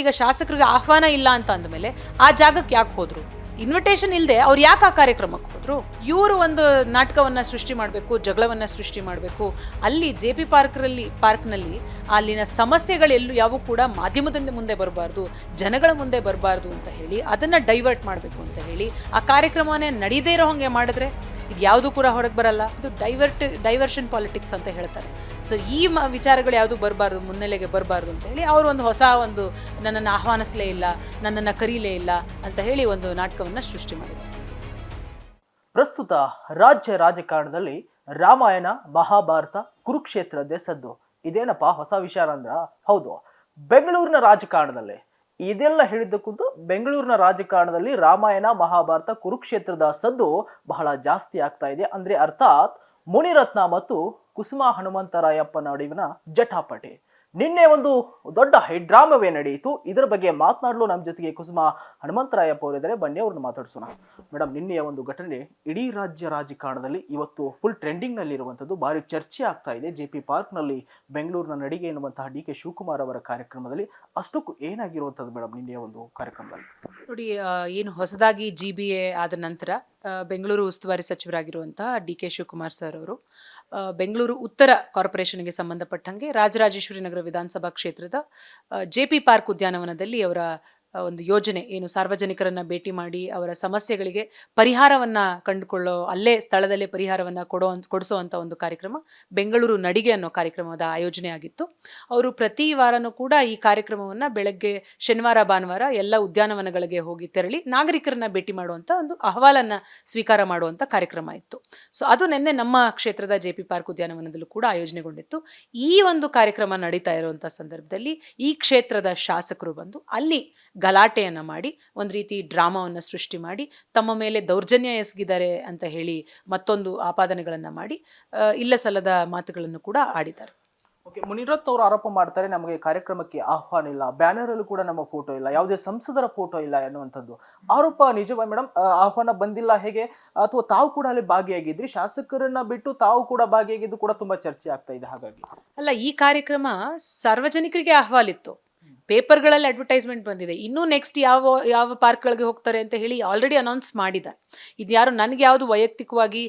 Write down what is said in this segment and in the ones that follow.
ಈಗ ಶಾಸಕರಿಗೆ ಆಹ್ವಾನ ಇಲ್ಲ ಅಂತ ಅಂದಮೇಲೆ ಆ ಜಾಗಕ್ಕೆ ಯಾಕೆ ಹೋದ್ರು? ಇನ್ವಿಟೇಷನ್ ಇಲ್ಲದೆ ಅವ್ರು ಯಾಕೆ ಆ ಕಾರ್ಯಕ್ರಮಕ್ಕೆ ಹೋದ್ರು? ಇವರು ಒಂದು ನಾಟಕವನ್ನು ಸೃಷ್ಟಿ ಮಾಡಬೇಕು, ಜಗಳವನ್ನು ಸೃಷ್ಟಿ ಮಾಡಬೇಕು. ಅಲ್ಲಿ ಜೆ ಪಿ ಪಾರ್ಕ್ರಲ್ಲಿ, ಪಾರ್ಕ್ನಲ್ಲಿ ಅಲ್ಲಿನ ಸಮಸ್ಯೆಗಳೆಲ್ಲೂ ಯಾವೂ ಕೂಡ ಮಾಧ್ಯಮದಿಂದ ಮುಂದೆ ಬರಬಾರ್ದು, ಜನಗಳ ಮುಂದೆ ಬರಬಾರ್ದು ಅಂತ ಹೇಳಿ ಅದನ್ನು ಡೈವರ್ಟ್ ಮಾಡಬೇಕು ಅಂತ ಹೇಳಿ ಆ ಕಾರ್ಯಕ್ರಮವನ್ನೇ ನಡೀದೇ ಇರೋ ಹಾಗೆ ಮಾಡಿದ್ರೆ? ಇದು ಯಾವುದೂ ಕೂಡ ಹೊರಗೆ ಬರಲ್ಲ. ಇದು ಡೈವರ್ಟ್ ಡೈವರ್ಷನ್ ಪಾಲಿಟಿಕ್ಸ್ ಅಂತ ಹೇಳ್ತಾರೆ. ಸೊ ಈ ಮ, ವಿಚಾರಗಳು ಯಾವುದು ಬರಬಾರ್ದು, ಮುನ್ನೆಲೆಗೆ ಬರಬಾರ್ದು ಅಂತ ಹೇಳಿ ಅವರು ಒಂದು ಹೊಸ ಒಂದು ನನ್ನನ್ನು ಆಹ್ವಾನಿಸಲೇ ಇಲ್ಲ, ನನ್ನನ್ನು ಕರೀಲೇ ಇಲ್ಲ ಅಂತ ಹೇಳಿ ಒಂದು ನಾಟಕವನ್ನು ಸೃಷ್ಟಿ ಮಾಡಿದ್ದಾರೆ ಪ್ರಸ್ತುತ ರಾಜ್ಯ ರಾಜಕಾರಣದಲ್ಲಿ ರಾಮಾಯಣ, ಮಹಾಭಾರತ ಕುರುಕ್ಷೇತ್ರದ್ದೇ ಸದ್ದು ಇದೇನಪ್ಪ ಹೊಸ ವಿಚಾರ ಅಂದ್ರ? ಹೌದು, ಬೆಂಗಳೂರಿನ ರಾಜಕಾರಣದಲ್ಲಿ. ಇದೆಲ್ಲ ಹೇಳಿದ್ದಕ್ಕೂ ಬೆಂಗಳೂರಿನ ರಾಜಕಾರಣದಲ್ಲಿ ರಾಮಾಯಣ, ಮಹಾಭಾರತ, ಕುರುಕ್ಷೇತ್ರದ ಸದ್ದು ಬಹಳ ಜಾಸ್ತಿ ಆಗ್ತಾ ಇದೆ. ಅಂದ್ರೆ ಅರ್ಥಾತ್ ಮುನಿರತ್ನ ಮತ್ತು ಕುಸುಮ ಹನುಮಂತರಾಯಪ್ಪ ನಡುವಿನ ಜಟಾಪಟಿ. ನಿನ್ನೆ ಒಂದು ದೊಡ್ಡ ಹೈಡ್ರಾಮವೇ ನಡೆಯಿತು. ಇದರ ಬಗ್ಗೆ ಮಾತನಾಡಲು ನಮ್ಮ ಜೊತೆಗೆ ಕುಸುಮ ಹನುಮಂತರಾಯಪ್ಪ ಅವರಿದ್ದಾರೆ ಬನ್ನಿ, ಅವ್ರನ್ನ ಮಾತಾಡಿಸೋಣ. ಮೇಡಮ್ ನಿನ್ನೆಯ ಒಂದು ಘಟನೆ ಇಡೀ ರಾಜ್ಯ ರಾಜಕಾರಣದಲ್ಲಿ ಇವತ್ತು ಫುಲ್ ಟ್ರೆಂಡಿಂಗ್ನಲ್ಲಿ ಇರುವಂತದ್ದು ಭಾರಿ ಚರ್ಚೆ ಆಗ್ತಾ ಇದೆ. ಜೆ ಪಿ ಪಾರ್ಕ್ನಲ್ಲಿ ಬೆಂಗಳೂರಿನ ನಡಿಗೆ ಎನ್ನುವಂತಹ ಡಿ ಕೆ ಶಿವಕುಮಾರ್ ಅವರ ಕಾರ್ಯಕ್ರಮದಲ್ಲಿ ಅಷ್ಟಕ್ಕೂ ಏನಾಗಿರುವಂಥದ್ದು ಮೇಡಮ್ ನಿನ್ನೆಯ ಒಂದು ಕಾರ್ಯಕ್ರಮದಲ್ಲಿ? ನೋಡಿ ಏನು ಹೊಸದಾಗಿ ಜಿ ಬಿ ಎ ಆದ ನಂತರ ಬೆಂಗಳೂರು ಉಸ್ತುವಾರಿ ಸಚಿವರಾಗಿರುವಂತಹ ಡಿ ಕೆ ಶಿವಕುಮಾರ್ ಸರ್ ಅವರು ಬೆಂಗಳೂರು ಉತ್ತರ ಕಾರ್ಪೊರೇಷನ್ಗೆ ಸಂಬಂಧಪಟ್ಟಂಗೆ ರಾಜರಾಜೇಶ್ವರಿ ನಗರ ವಿಧಾನಸಭಾ ಕ್ಷೇತ್ರದ ಜೆ ಪಿ ಪಾರ್ಕ್ ಉದ್ಯಾನವನದಲ್ಲಿ ಅವರ ಒಂದು ಯೋಜನೆ ಏನು ಸಾರ್ವಜನಿಕರನ್ನ ಭೇಟಿ ಮಾಡಿ ಅವರ ಸಮಸ್ಯೆಗಳಿಗೆ ಪರಿಹಾರವನ್ನ ಕಂಡುಕೊಳ್ಳೋ, ಅಲ್ಲೇ ಸ್ಥಳದಲ್ಲೇ ಪರಿಹಾರವನ್ನ ಕೊಡೋ ಕೊಡಿಸೋ ಒಂದು ಕಾರ್ಯಕ್ರಮ ಬೆಂಗಳೂರು ನಡಿಗೆ ಅನ್ನೋ ಕಾರ್ಯಕ್ರಮದ ಆಯೋಜನೆ ಆಗಿತ್ತು ಅವರು ಪ್ರತಿ ವಾರನೂ ಕೂಡ ಈ ಕಾರ್ಯಕ್ರಮವನ್ನ ಬೆಳಗ್ಗೆ ಶನಿವಾರ, ಭಾನುವಾರ ಎಲ್ಲ ಉದ್ಯಾನವನಗಳಿಗೆ ಹೋಗಿ ತೆರಳಿ ನಾಗರಿಕರನ್ನ ಭೇಟಿ ಮಾಡುವಂಥ ಒಂದು ಅಹವಾಲನ್ನ ಸ್ವೀಕಾರ ಮಾಡುವಂಥ ಕಾರ್ಯಕ್ರಮ ಇತ್ತು. ಸೊ, ಅದು ನಿನ್ನೆ ನಮ್ಮ ಕ್ಷೇತ್ರದ ಜೆ ಪಿ ಪಾರ್ಕ್ ಉದ್ಯಾನವನದಲ್ಲೂ ಕೂಡ ಆಯೋಜನೆಗೊಂಡಿತ್ತು. ಈ ಒಂದು ಕಾರ್ಯಕ್ರಮ ನಡೀತಾ ಇರುವಂತ ಸಂದರ್ಭದಲ್ಲಿ ಈ ಕ್ಷೇತ್ರದ ಶಾಸಕರು ಬಂದು ಅಲ್ಲಿ ಗಲಾಟೆಯನ್ನ ಮಾಡಿ ಒಂದು ರೀತಿ ಡ್ರಾಮಾವನ್ನು ಸೃಷ್ಟಿ ಮಾಡಿ ತಮ್ಮ ಮೇಲೆ ದೌರ್ಜನ್ಯ ಎಸಗಿದ್ದಾರೆ ಅಂತ ಹೇಳಿ ಮತ್ತೊಂದು ಆಪಾದನೆಗಳನ್ನು ಮಾಡಿ ಇಲ್ಲ ಸಲ್ಲದ ಮಾತುಗಳನ್ನು ಕೂಡ ಆಡಿದ್ದಾರೆ. ಓಕೆ ಮುನಿರತ್ ಅವರು ಆರೋಪ ಮಾಡ್ತಾರೆ ನಮಗೆ ಕಾರ್ಯಕ್ರಮಕ್ಕೆ ಆಹ್ವಾನ ಇಲ್ಲ ಬ್ಯಾನರ್ ಅಲ್ಲೂ ಕೂಡ ನಮ್ಮ ಫೋಟೋ ಇಲ್ಲ ಯಾವುದೇ ಸಂಸದರ ಫೋಟೋ ಇಲ್ಲ ಎನ್ನುವಂಥದ್ದು. ಆರೋಪ ನಿಜವೇ ಮೇಡಮ್ ಆಹ್ವಾನ ಬಂದಿಲ್ಲ ಹೇಗೆ? ಅಥವಾ ತಾವು ಕೂಡ ಅಲ್ಲಿ ಭಾಗಿಯಾಗಿದ್ರಿ ಶಾಸಕರನ್ನ ಬಿಟ್ಟು ತಾವು ಕೂಡ ಭಾಗಿಯಾಗಿದ್ದು ಕೂಡ ತುಂಬಾ ಚರ್ಚೆ ಆಗ್ತಾ ಇದೆ ಹಾಗಾಗಿ. ಅಲ್ಲ ಈ ಕಾರ್ಯಕ್ರಮ ಸಾರ್ವಜನಿಕರಿಗೆ ಅಹವಾಲಿತ್ತು ಪೇಪರ್ಗಳಲ್ಲಿ ಅಡ್ವರ್ಟೈಸ್ಮೆಂಟ್ ಬಂದಿದೆ. ಇನ್ನೂ ನೆಕ್ಸ್ಟ್ ಯಾವ ಯಾವ ಪಾರ್ಕ್ಗಳಿಗೆ ಹೋಗ್ತಾರೆ ಅಂತ ಹೇಳಿ ಆಲ್ರೆಡಿ ಅನೌನ್ಸ್ ಮಾಡಿದ್ದಾರೆ ಇದು ಯಾರು ನನಗೆ ಯಾವುದು ವೈಯಕ್ತಿಕವಾಗಿ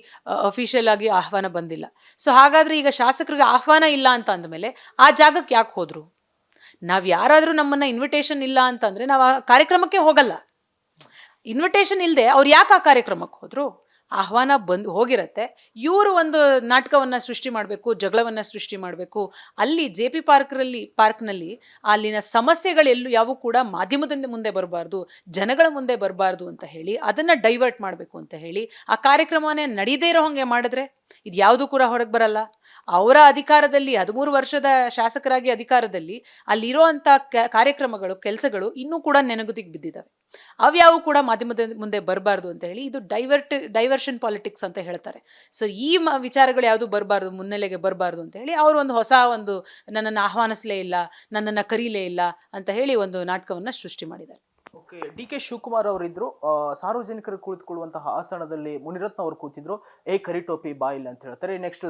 ಅಫಿಷಿಯಲ್ ಆಗಿ ಆಹ್ವಾನ ಬಂದಿಲ್ಲ. ಸೊ ಹಾಗಾದರೆ ಈಗ ಶಾಸಕರಿಗೆ ಆಹ್ವಾನ ಇಲ್ಲ ಅಂತ ಅಂದಮೇಲೆ ಆ ಜಾಗಕ್ಕೆ ಯಾಕೆ ಹೋದರು? ನಾವು ಯಾರಾದರೂ ನಮ್ಮನ್ನು ಇನ್ವಿಟೇಷನ್ ಇಲ್ಲ ಅಂತಂದರೆ ನಾವು ಆ ಕಾರ್ಯಕ್ರಮಕ್ಕೆ ಹೋಗಲ್ಲ. ಇನ್ವಿಟೇಷನ್ ಇಲ್ಲದೆ ಅವ್ರು ಯಾಕೆ ಆ ಕಾರ್ಯಕ್ರಮಕ್ಕೆ ಹೋದ್ರು? ಆಹ್ವಾನ ಬಂದು ಹೋಗಿರತ್ತೆ. ಇವರು ಒಂದು ನಾಟಕವನ್ನು ಸೃಷ್ಟಿ ಮಾಡಬೇಕು, ಜಗಳವನ್ನು ಸೃಷ್ಟಿ ಮಾಡಬೇಕು. ಅಲ್ಲಿ ಜೆ ಪಿ ಪಾರ್ಕ್ರಲ್ಲಿ, ಪಾರ್ಕ್ನಲ್ಲಿ ಅಲ್ಲಿನ ಸಮಸ್ಯೆಗಳೆಲ್ಲೂ ಯಾವೂ ಕೂಡ ಮಾಧ್ಯಮದಿಂದ ಮುಂದೆ ಬರಬಾರ್ದು, ಜನಗಳ ಮುಂದೆ ಬರಬಾರ್ದು ಅಂತ ಹೇಳಿ ಅದನ್ನು ಡೈವರ್ಟ್ ಮಾಡಬೇಕು ಅಂತ ಹೇಳಿ ಆ ಕಾರ್ಯಕ್ರಮವನ್ನೇ ನಡೀದೇ ಇರೋ ಹಾಗೆ ಮಾಡಿದ್ರೆ ಇದು ಯಾವುದು ಕೂಡ ಹೊರಗೆ ಬರಲ್ಲ. ಅವರ ಅಧಿಕಾರದಲ್ಲಿ, ಹದಿಮೂರು ವರ್ಷದ ಶಾಸಕರಾಗಿ ಅಧಿಕಾರದಲ್ಲಿ ಅಲ್ಲಿರುವಂಥ ಕಾರ್ಯಕ್ರಮಗಳು, ಕೆಲಸಗಳು ಇನ್ನೂ ಕೂಡ ನೆನಗುದಿಗೆ ಬಿದ್ದಿದ್ದಾವೆ ಅವ್ಯಾವು ಕೂಡ ಮಾಧ್ಯಮದ ಮುಂದೆ ಬರಬಾರ್ದು ಅಂತ ಹೇಳಿ ಇದು ಡೈವರ್ಟ್, ಡೈವರ್ಷನ್ ಪಾಲಿಟಿಕ್ಸ್ ಅಂತ ಹೇಳ್ತಾರೆ. ಸೊ, ಈ ವಿಚಾರಗಳು ಯಾವುದು ಬರಬಾರ್ದು, ಮುನ್ನೆಲೆಗೆ ಬರಬಾರ್ದು ಅಂತ ಹೇಳಿ ಅವರು ಒಂದು ಹೊಸ ಒಂದು ನನ್ನನ್ನು ಆಹ್ವಾನಿಸಲೇ ಇಲ್ಲ, ನನ್ನನ್ನು ಕರೀಲೇ ಇಲ್ಲ ಅಂತ ಹೇಳಿ ಒಂದು ನಾಟಕವನ್ನ ಸೃಷ್ಟಿ ಮಾಡಿದ್ದಾರೆ. ಓಕೆ ಡಿ ಕೆ ಶಿವಕುಮಾರ್ ಅವರಿದ್ರು ಸಾರ್ವಜನಿಕರು ಕುಳಿತುಕೊಳ್ಳುವಂತಹ ಆಸನದಲ್ಲಿ ಮುನಿರತ್ನ ಅವರು ಕೂತಿದ್ರು. ಏ ಕರಿಟೋಪಿ ಬಾ ಇಲ್ಲ ಅಂತ ಹೇಳ್ತಾರೆ. ನೆಕ್ಸ್ಟ್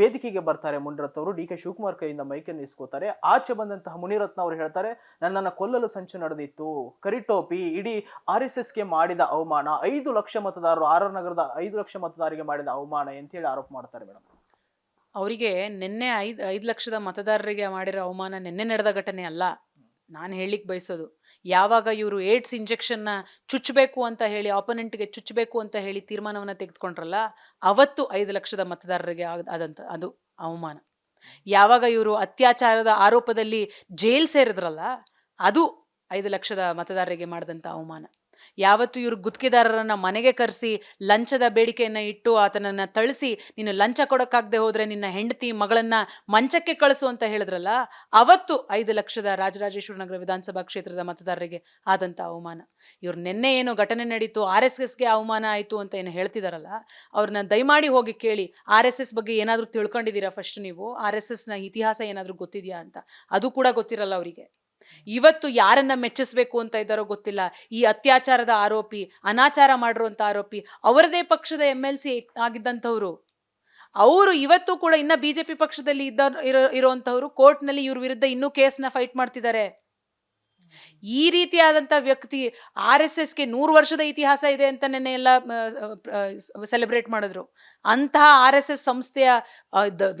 ವೇದಿಕೆಗೆ ಬರ್ತಾರೆ ಮುನಿರತ್ನ ಅವರು. ಡಿ ಕೆ ಶಿವಕುಮಾರ್ ಕೈಯಿಂದ ಮೈಕನ್ನು ಇಸ್ಕೋತಾರೆ ಆಚೆ ಬಂದಂತಹ ಮುನಿರತ್ನ ಅವರು ಹೇಳ್ತಾರೆ, ನನ್ನನ್ನು ಕೊಲ್ಲಲು ಸಂಚು ನಡೆದಿತ್ತು. ಕರಿಟೋಪಿ ಇಡೀ ಆರ್ ಎಸ್ ಎಸ್ಗೆ ಮಾಡಿದ ಅವಮಾನ, ಐದು ಲಕ್ಷ ಮತದಾರರು, ಆರ್ ಆರ್ ನಗರದ ಐದು ಲಕ್ಷ ಮತದಾರರಿಗೆ ಮಾಡಿದ ಅವಮಾನ ಅಂತ ಹೇಳಿ ಆರೋಪ ಮಾಡ್ತಾರೆ ಮೇಡಮ್ ಅವರಿಗೆ ನಿನ್ನೆ ಐದು ಐದು ಲಕ್ಷದ ಮತದಾರರಿಗೆ ಮಾಡಿರೋ ಅವಮಾನ ನಿನ್ನೆ ನಡೆದ ಘಟನೆ ಅಲ್ಲ. ನಾನು ಹೇಳಿಕ್ ಬಯಸೋದು. ಯಾವಾಗ ಇವರು ಏಡ್ಸ್ ಇಂಜೆಕ್ಷನ್ನ ಚುಚ್ಚಬೇಕು ಅಂತ ಹೇಳಿ ಆಪೋನೆಂಟ್ಗೆ ಚುಚ್ಚಬೇಕು ಅಂತ ಹೇಳಿ ತೀರ್ಮಾನವನ್ನು ತೆಗೆದುಕೊಂಡ್ರಲ್ಲ, ಅವತ್ತು ಐದು ಲಕ್ಷದ ಮತದಾರರಿಗೆ ಆದಂಥ ಅದು ಅವಮಾನ. ಯಾವಾಗ ಇವರು ಅತ್ಯಾಚಾರದ ಆರೋಪದಲ್ಲಿ ಜೈಲ್ ಸೇರಿದ್ರಲ್ಲ, ಅದು ಐದು ಲಕ್ಷದ ಮತದಾರರಿಗೆ ಮಾಡಿದಂಥ ಅವಮಾನ. ಯಾವತ್ತು ಇವರು ಗುತ್ತಿಗೆದಾರರನ್ನ ಮನೆಗೆ ಕರೆಸಿ, ಲಂಚದ ಬೇಡಿಕೆಯನ್ನ ಇಟ್ಟು ಆತನನ್ನ ತಳಿಸಿ, ನೀನು ಲಂಚ ಕೊಡೋಕ್ಕಾಗದೆ ಹೋದರೆ ನಿನ್ನ ಹೆಂಡತಿ ಮಗಳನ್ನ ಮಂಚಕ್ಕೆ ಕಳಿಸು ಅಂತ ಹೇಳಿದ್ರಲ್ಲ, ಅವತ್ತು ಐದು ಲಕ್ಷದ ರಾಜರಾಜೇಶ್ವರ ನಗರ ವಿಧಾನಸಭಾ ಕ್ಷೇತ್ರದ ಮತದಾರರಿಗೆ ಆದಂಥ ಅವಮಾನ. ಇವರು ನಿನ್ನೆ ಏನು ಘಟನೆ ನಡೀತು, ಆರ್ ಎಸ್ ಎಸ್ಗೆ ಅವಮಾನ ಆಯಿತು ಅಂತ ಏನು ಹೇಳ್ತಿದಾರಲ್ಲ, ಅವ್ರನ್ನ ದಯಮಾಡಿ ಹೋಗಿ ಕೇಳಿ, ಆರ್ ಎಸ್ ಎಸ್ ಬಗ್ಗೆ ಏನಾದರೂ ತಿಳ್ಕೊಂಡಿದ್ದೀರಾ ಫಸ್ಟ್ ನೀವು? ಆರ್ ಎಸ್ ಎಸ್ನ ಇತಿಹಾಸ ಏನಾದರೂ ಗೊತ್ತಿದೆಯಾ ಅಂತ? ಅದು ಕೂಡ ಗೊತ್ತಿರಲ್ಲ ಅವರಿಗೆ. ಇವತ್ತು ಯಾರನ್ನ ಮೆಚ್ಚಿಸ್ಬೇಕು ಅಂತ ಇದ್ದಾರೋ ಗೊತ್ತಿಲ್ಲ. ಈ ಅತ್ಯಾಚಾರದ ಆರೋಪಿ, ಅನಾಚಾರ ಮಾಡಿರುವಂತ ಆರೋಪಿ, ಅವರದೇ ಪಕ್ಷದ ಎಂ ಎಲ್ ಸಿ ಆಗಿದ್ದಂಥವ್ರು. ಅವರು ಇವತ್ತು ಕೂಡ ಇನ್ನ ಬಿಜೆಪಿ ಪಕ್ಷದಲ್ಲಿ ಇದ್ದ, ಇರೋ ಇರುವಂತವ್ರು ಕೋರ್ಟ್ನಲ್ಲಿ ಇವ್ರ ವಿರುದ್ಧ ಇನ್ನೂ ಕೇಸ್ನ ಫೈಟ್ ಮಾಡ್ತಿದ್ದಾರೆ. ಈ ರೀತಿಯಾದಂಥ ವ್ಯಕ್ತಿ ಆರ್ ಎಸ್ ಎಸ್ಗೆ ನೂರು ವರ್ಷದ ಇತಿಹಾಸ ಇದೆ ಅಂತ ನೆನ್ನೆ ಎಲ್ಲ ಸೆಲೆಬ್ರೇಟ್ ಮಾಡಿದ್ರು. ಅಂತಹ ಆರ್ ಎಸ್ ಎಸ್ ಸಂಸ್ಥೆಯ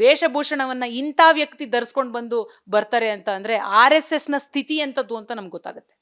ವೇಷಭೂಷಣವನ್ನ ಇಂಥ ವ್ಯಕ್ತಿ ಧರಿಸ್ಕೊಂಡು ಬಂದು ಬರ್ತಾರೆ ಅಂತ ಅಂದರೆ ಆರ್ ಎಸ್ ಎಸ್ನ ಸ್ಥಿತಿ ಎಂಥದ್ದು ಅಂತ ನಮ್ಗೆ ಗೊತ್ತಾಗುತ್ತೆ.